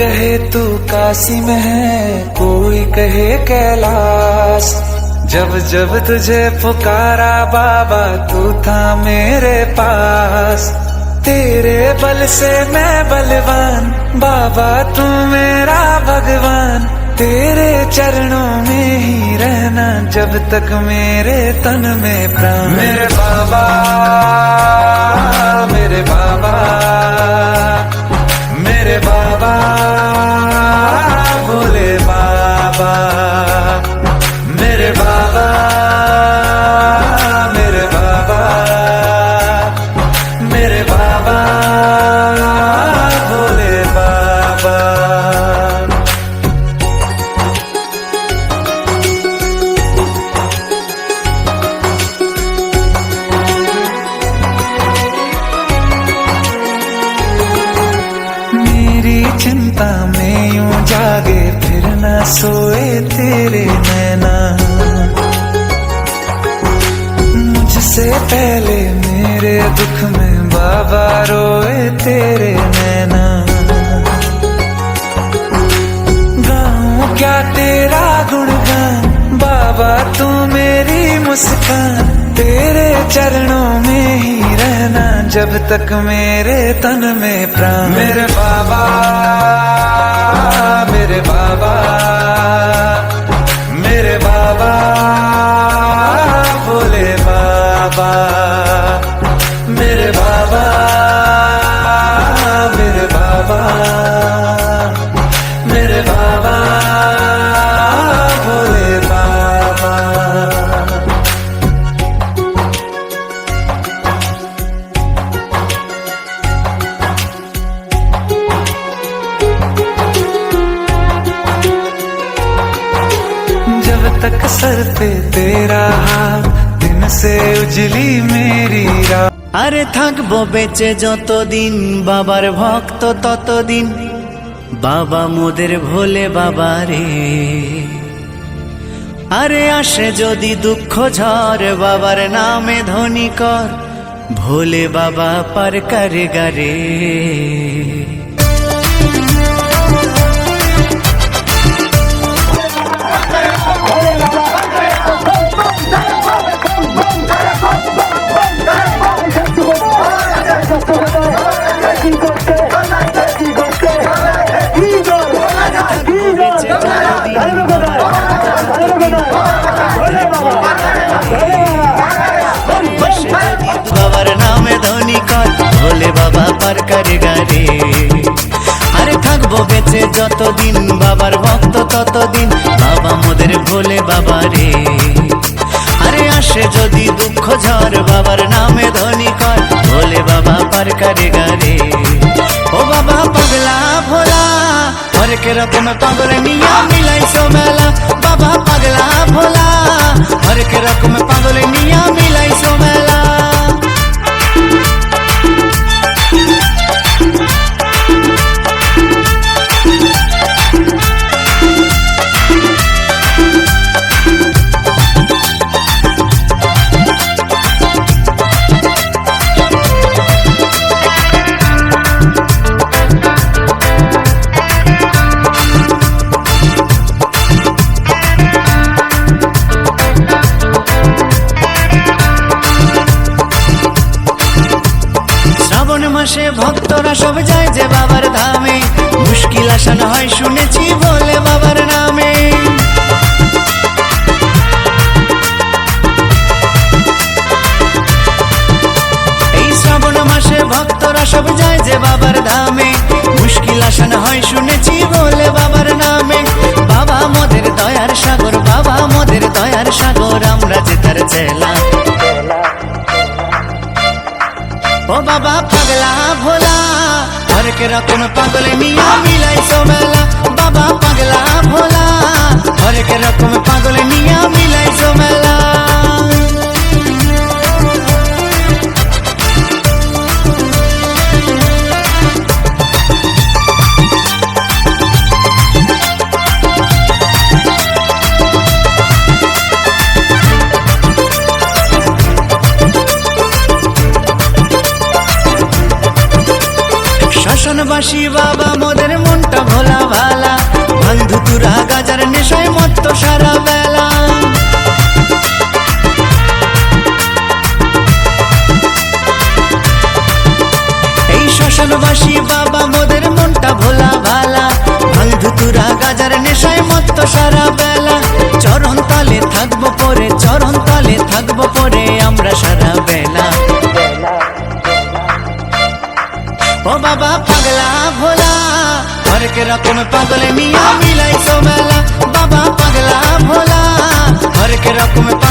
कहे तू काशी में है, कोई कहे कैलाश। जब जब तुझे पुकारा, बाबा तू था मेरे पास। तेरे बल से मैं बलवान, बाबा तू मेरा भगवान। तेरे चरणों में ही रहना, जब तक मेरे तन में प्राण। मेरे बाबा मेरे बाबा। चिंता में यूँ जागे, फिर न सोए तेरे नैना। मुझसे पहले मेरे दुख में बाबा रोए तेरे नैना। गाऊं क्या तेरा गुणगान? बाबा तू मेरी मुस्कान। तेरे चरणों में ही रहना, जब तक मेरे तन में प्राण। मेरे बाबा तक सर पे तेरा हाथ दिन से उजली मेरी रात আরে থাকবো বেঁচে যতদিন বাবার ভক্ত ততদিন বাবা মোদের ভোলে বাবা রে আরে আসে যদি দুঃখ ঝড় বাবার নামে ধনী কর ভোলে বাবা পার করে গারে গারে আরে থাকব বেঁচে যতদিন, বাবার ভক্ত ততদিন, বাবা মোদের ভোলে বাবা রে আরে আসে যদি দুঃখ ঝড়, বাবার নামে ধনী কর, ভোলে বাবা পার করে গারে ও বাবা পাগলা ভোলা, হরেক রকম পাগল নিয়া মিলাইছো মেলা। বাবা পাগলা ভোলা মাসে ভক্তরা সব যায় যে বাবার ধামে। মুশকিল আসান হয় শুনেছি বলে বাবার নামে। पगला भोला हर के रतन पगल मिया मिलै सो मेला बाबा पगला भोला हर के रतन पगल मिया मिलै सो मेला ভালোবাসি বাবা, মোদের মনটা ভোলা ভালা। বন্ধু তুরা গাজার নেশায় মত সারা বেলা। এই বাবা, মোদের মনটা ভোলা ভালা। বন্ধু তুরা গাজার নেশায় মত সারা বেলা। চরণ তালে থাকব পরে, চরণ তালে থাকব পরে আমরা সারা বেলা। ও বাবা পাগলা ভোলা হরেক রকম পাগলে মিয়া মিলাইছো মেলা বাবা পাগলা ভোলা হরেক রকম পাগল